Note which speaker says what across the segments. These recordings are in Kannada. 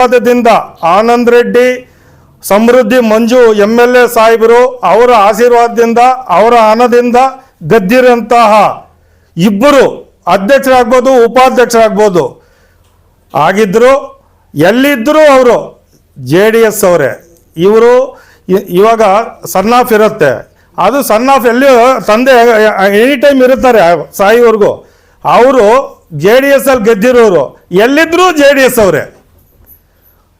Speaker 1: ಆಶೀರ್ವಾದದಿಂದ Anand Reddy, Samruddhi Manju M L A ಸಾಹೇಬರು ಅವರ ಆಶೀರ್ವಾದದಿಂದ, ಅವರ ಹಣದಿಂದ ಗದ್ದಿರಂತಹ ಇಬ್ಬರು ಅಧ್ಯಕ್ಷರಾಗ್ಬೋದು, ಉಪಾಧ್ಯಕ್ಷರಾಗ್ಬೋದು. ಆಗಿದ್ರು ಎಲ್ಲಿದ್ದರೂ ಅವರು, ಜೆ ಡಿ ಎಸ್ ಅವರೇ. ಇವರು ಇವಾಗ ಸನ್ ಆಫ್ ಇರುತ್ತೆ. ಅದು ಸನ್ ಆಫ್ ಎಲ್ಲಿ, ತಂದೆ, ಎನಿ ಟೈಮ್ ಇರುತ್ತಾರೆ ಸಾಯಿವರೆಗೂ ಅವರು ಜೆ ಡಿ ಎಸ್ ಅಲ್ಲಿ ಗೆದ್ದಿರೋರು. ಎಲ್ಲಿದ್ದರೂ ಜೆ ಡಿ ಎಸ್ ಅವರೇ.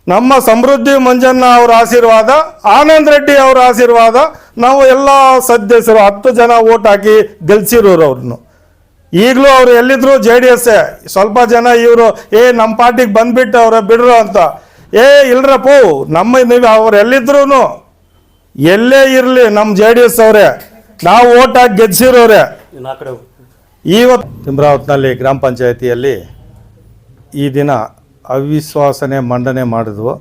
Speaker 1: ನಮ್ಮ ಸಮೃದ್ಧಿ ಮಂಜಣ್ಣ ಅವರ ಆಶೀರ್ವಾದ ಆನಂದ್ ರೆಡ್ಡಿ ಅವರ ಆಶೀರ್ವಾದ ನಾವು ಎಲ್ಲ ಸದಸ್ಯರು ಹತ್ತು ಜನ ಓಟ್ ಹಾಕಿ ಗೆಲ್ಸಿರೋರು ಅವ್ರನ್ನು. ಈಗಲೂ ಅವರು ಎಲ್ಲಿದ್ರು ಜೆ ಡಿ ಎಸ್ ಸ್ವಲ್ಪ ಜನ ಇವರು ಏ ನಮ್ಮ ಪಾರ್ಟಿಗೆ ಬಂದ್ಬಿಟ್ಟು ಅವರ ಬಿಡ್ರು ಅಂತ. ಏ ಇಲ್ರಪ್ಪು ನಮ್ಮ ನೀವು ಅವ್ರು ಎಲ್ಲಿದ್ರು ಎಲ್ಲೇ ಇರಲಿ ನಮ್ಮ ಜೆ ಡಿ ಎಸ್ ಅವರೇ. ನಾವು ಓಟ್ ಹಾಕಿ ಗೆದ್ಸಿರೋರೆ ಇವತ್ತು ತಿಮ್ರಾವತ್ನಲ್ಲಿ ಗ್ರಾಮ ಪಂಚಾಯತಿಯಲ್ಲಿ ಈ ದಿನ ಅವಿಶ್ವಾಸನೆ ಮಂಡನೆ ಮಾಡಿದ್ವು.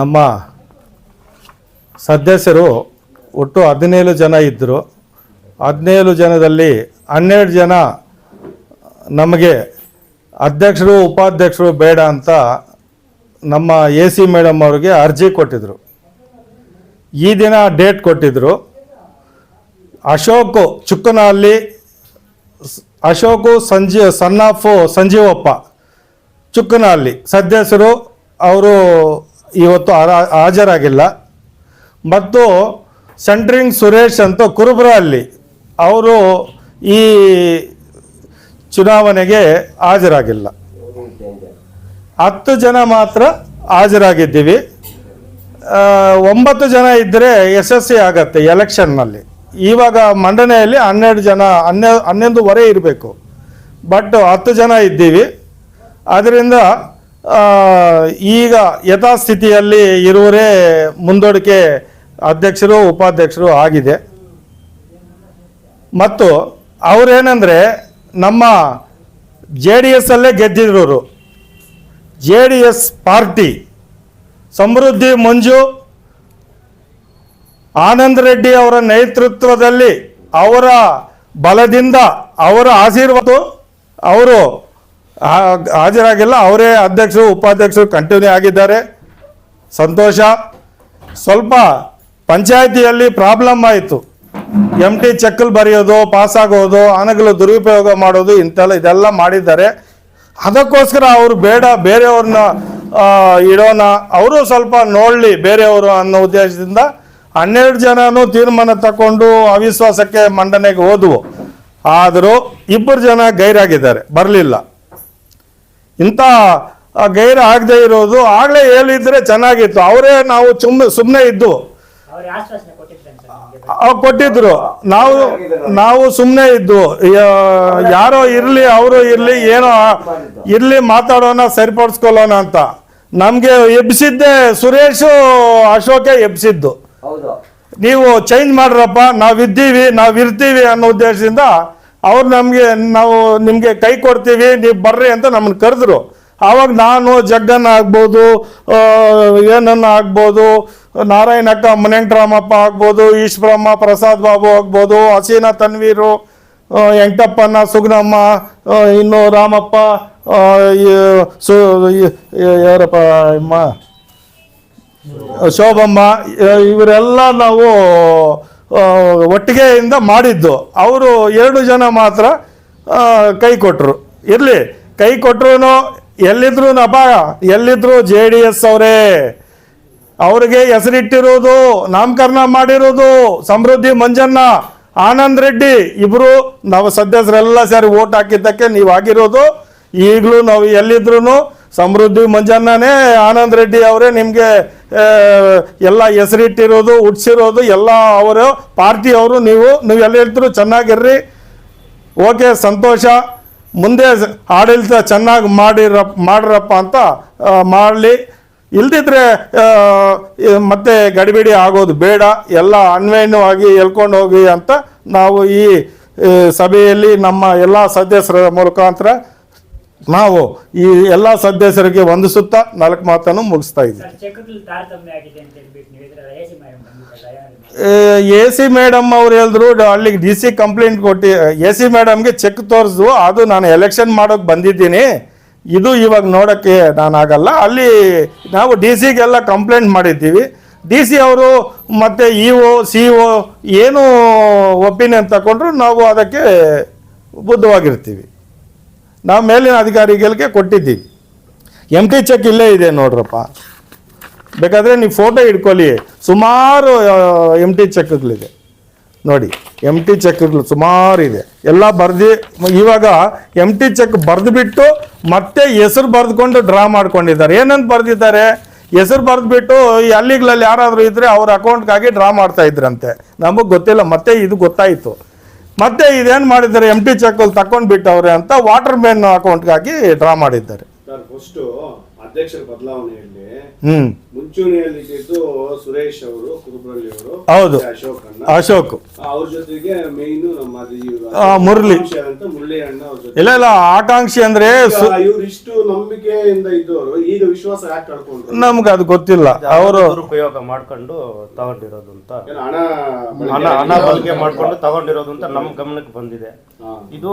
Speaker 1: ನಮ್ಮ ಸದಸ್ಯರು ಒಟ್ಟು ಹದಿನೇಳು ಜನ ಇದ್ದರು ಹದಿನೇಳು ಜನದಲ್ಲಿ ಹನ್ನೆರಡು ಜನ ನಮಗೆ ಅಧ್ಯಕ್ಷರು, ಉಪಾಧ್ಯಕ್ಷರು ಬೇಡ ಅಂತ ನಮ್ಮ ಎ ಸಿ ಮೇಡಮ್ ಅವ್ರಿಗೆ ಅರ್ಜಿ ಕೊಟ್ಟಿದ್ರು. ಈ ದಿನ ಡೇಟ್ ಕೊಟ್ಟಿದ್ದರು ಅಶೋಕು, ಚುಕ್ಕನಹಳ್ಳಿ, ಅಶೋಕು ಸಂಜೀ ಸನ್ ಸಂಜೀವಪ್ಪ ಚುಕ್ಕನಹಳ್ಳಿ. ಸದಸ್ಯರು ಅವರು ಇವತ್ತು ಹಾಜರಾಗಿಲ್ಲ. ಮತ್ತು ಸೆಂಟ್ರಿಂಗ್ ಸುರೇಶ್ ಅಂತ ಕುರುಬರಹಳ್ಳಿ, ಅವರು ಈ ಚುನಾವಣೆಗೆ ಹಾಜರಾಗಿಲ್ಲ. ಹತ್ತು ಜನ ಮಾತ್ರ ಹಾಜರಾಗಿದ್ದೀವಿ. ಒಂಬತ್ತು ಜನ ಇದ್ದರೆ ಯಶಸ್ವಿ ಆಗತ್ತೆ ಎಲೆಕ್ಷನ್ನಲ್ಲಿ. ಇವಾಗ ಮಂಡನೆಯಲ್ಲಿ ಹನ್ನೆರಡು ಜನ, ಹನ್ನೆ, ಹನ್ನೊಂದುವರೆ ಇರಬೇಕು. ಬಟ್ ಹತ್ತು ಜನ ಇದ್ದೀವಿ. ಅದರಿಂದ ಆ, ಈಗ ಯಥಾಸ್ಥಿತಿಯಲ್ಲಿ ಇರುವರೇ ಮುಂದೂಡಿಕೆ ಅಧ್ಯಕ್ಷರು ಉಪಾಧ್ಯಕ್ಷರು ಆಗಿದೆ. ಮತ್ತು ಅವರೇನೆಂದರೆ ನಮ್ಮ ಜೆ ಡಿ ಎಸ್ ಅಲ್ಲೇ ಗೆದ್ದಿರೋರು. J D S party Samruddhi Manju Anand Reddy ಅವರ ನೇತೃತ್ವದಲ್ಲಿ ಅವರ ಬಲದಿಂದ ಅವರ ಆಶೀರ್ವಾದ ಅವರು ಹಾಜರಾಗಿಲ್ಲ, ಅವರೇ ಅಧ್ಯಕ್ಷರು, ಉಪಾಧ್ಯಕ್ಷರು ಕಂಟಿನ್ಯೂ ಆಗಿದ್ದಾರೆ. ಸಂತೋಷ. ಸ್ವಲ್ಪ ಪಂಚಾಯಿತಿಯಲ್ಲಿ ಪ್ರಾಬ್ಲಮ್ ಆಯಿತು. ಎಂ ಟಿ ಚೆಕ್ಕಲ್ ಬರೆಯೋದು ಪಾಸ್ ಆಗೋದು ಆನಗಲು ದುರುಪಯೋಗ ಮಾಡೋದು ಇಂಥೆಲ್ಲ ಇದೆಲ್ಲ ಮಾಡಿದ್ದಾರೆ. ಅದಕ್ಕೋಸ್ಕರ ಅವರು ಬೇಡ, ಬೇರೆಯವ್ರನ್ನ ಇಡೋಣ. ಅವರು ಸ್ವಲ್ಪ ನೋಡಲಿ ಬೇರೆಯವರು ಅನ್ನೋ ಉದ್ದೇಶದಿಂದ ಹನ್ನೆರಡು ಜನನು ತೀರ್ಮಾನ ತಗೊಂಡು ಅವಿಶ್ವಾಸಕ್ಕೆ ಮಂಡನೆಗೆ ಹೋದವು. ಆದರೂ ಇಬ್ಬರು ಜನ ಗೈರಾಗಿದ್ದಾರೆ. ಬರಲಿಲ್ಲ. ಇಂಥ ಗೈರ ಆಗದೆ ಇರೋದು ಆಗಲೇ ಹೇಳಿದ್ರೆ ಚೆನ್ನಾಗಿತ್ತು. ಅವರೇ ನಾವು ಸುಮ್ಮ ಸುಮ್ಮನೆ ಇದ್ದು. ಕೊಟ್ಟಿದ್ರು. ನಾವು ನಾವು ಸುಮ್ಮನೆ ಇದ್ದು. ಯಾರೋ ಇರಲಿ ಅವರು ಇರಲಿ ಏನೋ ಇರಲಿ ಮಾತಾಡೋಣ ಸರಿಪಡಿಸ್ಕೊಳ್ಳೋಣ ಅಂತ. ನಮಗೆ ಎಬ್ಸಿದ್ದೆ ಸುರೇಶು ಅಶೋಕೆ ಎಬ್ಸಿದ್ದು.
Speaker 2: ಹೌದು.
Speaker 1: ನೀವು ಚೇಂಜ್ ಮಾಡ್ರಪ್ಪ ನಾವಿದ್ದೀವಿ ನಾವಿರ್ತೀವಿ ಅನ್ನೋ ಉದ್ದೇಶದಿಂದ ಅವ್ರು ನಮಗೆ, ನಾವು ನಿಮಗೆ ಕೈ ಕೊಡ್ತೀವಿ, ನೀವು ಬರ್ರಿ ಅಂತ ನಮ್ಮನ್ನು ಕರೆದ್ರು. ಆವಾಗ ನಾನು ಜಗ್ಗನ್ ಆಗ್ಬೋದು ಏನನ್ನ ಆಗ್ಬೋದು, ನಾರಾಯಣಕ್ಕ ಮನೆಂಕರಾಮಪ್ಪ ಆಗ್ಬೋದು, ಈಶ್ವರಮ್ಮ ಪ್ರಸಾದ್ ಬಾಬು ಆಗ್ಬೋದು, ಹಸೀನಾ ತನ್ವೀರು ವೆಂಕಟಪ್ಪನ ಸುಗ್ನಮ್ಮ ಇನ್ನು ರಾಮಪ್ಪ ಸು ಯಾರಪ್ಪ ಶೋಭಮ್ಮ ಇವರೆಲ್ಲ ನಾವು ಒಟ್ಟಿಗೆಯಿಂದ ಮಾಡಿದ್ದು. ಅವರು ಎರಡು ಜನ ಮಾತ್ರ ಕೈ ಕೊಟ್ಟರು ಇರಲಿ, ಕೈ ಕೊಟ್ಟರು ಎಲ್ಲಿದ್ರು ನಪ ಎಲ್ಲಿದ್ರು ಜೆ ಡಿ ಎಸ್ ಅವರೇ. ಅವ್ರಿಗೆ ಹೆಸರಿಟ್ಟಿರೋದು, ನಾಮಕರಣ ಮಾಡಿರೋದು, ಸಮೃದ್ಧಿ ಮಂಜಣ್ಣ, ಆನಂದ್ ರೆಡ್ಡಿ. ಇಬ್ಬರು ನಾವು ಸದಸ್ಯರೆಲ್ಲ ಸೇರಿ ಓಟ್ ಹಾಕಿದ್ದಕ್ಕೆ ನೀವು ಆಗಿರೋದು. ಈಗಲೂ ನಾವು ಎಲ್ಲಿದ್ರು ಸಮೃದ್ಧಿ ಮಂಜಣ್ಣನೇ ಆನಂದ್ ರೆಡ್ಡಿ ಅವರೇ ನಿಮಗೆ ಎಲ್ಲ ಹೆಸರಿಟ್ಟಿರೋದು ಹುಡ್ಸಿರೋದು ಎಲ್ಲ ಅವರು ಪಾರ್ಟಿ ಅವರು ನೀವು ನೀವು ಹೇಳ್ತಿರೋ ಚೆನ್ನಾಗಿರ್ರಿ. ಓಕೆ, ಸಂತೋಷ. ಮುಂದೆ ಆಡಳಿತ ಚೆನ್ನಾಗಿ ಮಾಡಿರ, ಮಾಡ್ರಪ್ಪ ಅಂತ ಮಾಡಲಿ. ಇಲ್ದಿದ್ರೆ ಮತ್ತೆ ಗಡಿಬಿಡಿ ಆಗೋದು ಬೇಡ. ಎಲ್ಲ ಅನ್ವಯವಾಗಿ ಎಳ್ಕೊಂಡು ಹೋಗಿ ಅಂತ ನಾವು ಈ ಸಭೆಯಲ್ಲಿ ನಮ್ಮ ಎಲ್ಲ ಸದಸ್ಯರ ಮುಖಾಂತರ ನಾವು ಈ ಎಲ್ಲ ಸದಸ್ಯರಿಗೆ ವಂದಿಸುತ್ತಾ ನಾಲ್ಕು ಮಾತನ್ನು ಮುಗಿಸ್ತಾ ಇದ್ದೀವಿ.
Speaker 3: ಎ ಸಿ ಮೇಡಮ್
Speaker 1: ಅವ್ರು ಹೇಳಿದ್ರು ಅಲ್ಲಿಗೆ ಡಿ ಸಿ ಕಂಪ್ಲೇಂಟ್ ಕೊಟ್ಟು ಎ ಸಿ ಮೇಡಮ್ಗೆ ಚೆಕ್ ತೋರಿಸಿದ್ವು ಅದು ನಾನು ಎಲೆಕ್ಷನ್ ಮಾಡೋಕೆ ಬಂದಿದ್ದೀನಿ. ಇದು ಇವಾಗ ನೋಡೋಕ್ಕೆ ನಾನಾಗಲ್ಲ. ಅಲ್ಲಿ ನಾವು ಡಿ ಸಿಗೆಲ್ಲ ಕಂಪ್ಲೇಂಟ್ ಮಾಡಿದ್ದೀವಿ. ಡಿ ಸಿ ಅವರು ಮತ್ತು ಇ ಒ ಸಿ ಒ ಏನು ಒಪಿನಿಯನ್ ತಗೊಂಡ್ರು ನಾವು ಅದಕ್ಕೆ ಬುದ್ಧವಾಗಿರ್ತೀವಿ. ನಾವು ಮೇಲಿನ ಅಧಿಕಾರಿಗಳಿಗೆ ಕೊಟ್ಟಿದ್ದೀವಿ. ಎಂ ಟಿ ಚೆಕ್ ಇಲ್ಲೇ ಇದೆ ನೋಡ್ರಪ್ಪ. ಬೇಕಾದರೆ ನೀವು ಫೋಟೋ ಇಟ್ಕೊಳ್ಳಿ ಸುಮಾರು ಎಂ ಟಿ ಚೆಕ್ಗಳಿದೆ ನೋಡಿ ಎಂ ಟಿ ಚೆಕ್ಗಳು ಸುಮಾರು ಇದೆ. ಎಲ್ಲ ಬರ್ದು, ಇವಾಗ ಎಂ ಟಿ ಚೆಕ್ ಬರೆದುಬಿಟ್ಟು ಮತ್ತೆ ಹೆಸರು ಬರೆದುಕೊಂಡು ಡ್ರಾ ಮಾಡ್ಕೊಂಡಿದ್ದಾರೆ. ಏನಂತ ಬರೆದಿದ್ದಾರೆ? ಹೆಸರು ಬರೆದ್ಬಿಟ್ಟು ಈ ಹಳ್ಳಿಗಳಲ್ಲಿ ಯಾರಾದರೂ ಇದ್ದರೆ ಅವ್ರ ಅಕೌಂಟ್ಗಾಗಿ ಡ್ರಾ ಮಾಡ್ತಾ ಇದ್ರಂತೆ. ನಮಗೆ ಗೊತ್ತಿಲ್ಲ, ಮತ್ತೆ ಇದು ಗೊತ್ತಾಯಿತು. ಮತ್ತೆ ಇದೇನ್ ಮಾಡಿದ್ದಾರೆ ಎಂ ಟಿ ಚೆಕ್ ತಕೊಂಡ್ಬಿಟ್ಟವ್ರೆ ಅಂತ ವಾಟರ್ ಮ್ಯಾನ್ ಅಕೌಂಟ್ಗಾಗಿ ಡ್ರಾ ಮಾಡಿದ್ದಾರೆ.
Speaker 2: ಅಧ್ಯಕ್ಷರ ಬದಲಾವಣೆಯಲ್ಲಿ ಮುಂಚೂಣಿಯಲ್ಲಿ ಇದ್ದಿದ್ದು ಸುರೇಶ್ ಅವರು ಕುರುಬ್ರಳ್ಳಿ ಅವರು
Speaker 1: ಹೌದು.
Speaker 2: ಅಶೋಕ್
Speaker 1: ಅಶೋಕ್.
Speaker 2: ಅವ್ರ ಜೊತೆಗೆ ಮೇನ್ ನಮ್ಮ
Speaker 1: ಮುರಳಿ.
Speaker 2: ಅಂತ ಮುರಳಿ ಅಣ್ಣ ಅವ್ರ ಜೊತೆ.
Speaker 1: ಇಲ್ಲ ಇಲ್ಲ ಆಕಾಂಕ್ಷಿ ಅಂದ್ರೆ ಸು
Speaker 2: ಇವ್ರು ಇಷ್ಟು ನಂಬಿಕೆಯಿಂದ ಇದ್ದವರು ಈಗ ವಿಶ್ವಾಸ ಯಾಕೆ ಕಳ್ಕೊಂಡ್ರು?
Speaker 1: ನಮ್ಗೆ ಅದು ಗೊತ್ತಿಲ್ಲ. ಅವರು
Speaker 4: ಉಪಯೋಗ ಮಾಡ್ಕೊಂಡು ತಗೊಂಡಿರೋದು ಅಂತ.
Speaker 2: ಹಣ
Speaker 4: ಹಣ ಹಣ ಬಳಕೆ ಮಾಡ್ಕೊಂಡು ತಗೊಂಡಿರೋದು ಅಂತ ನಮ್ಮ ಗಮನಕ್ಕೆ ಬಂದಿದೆ. ಇದು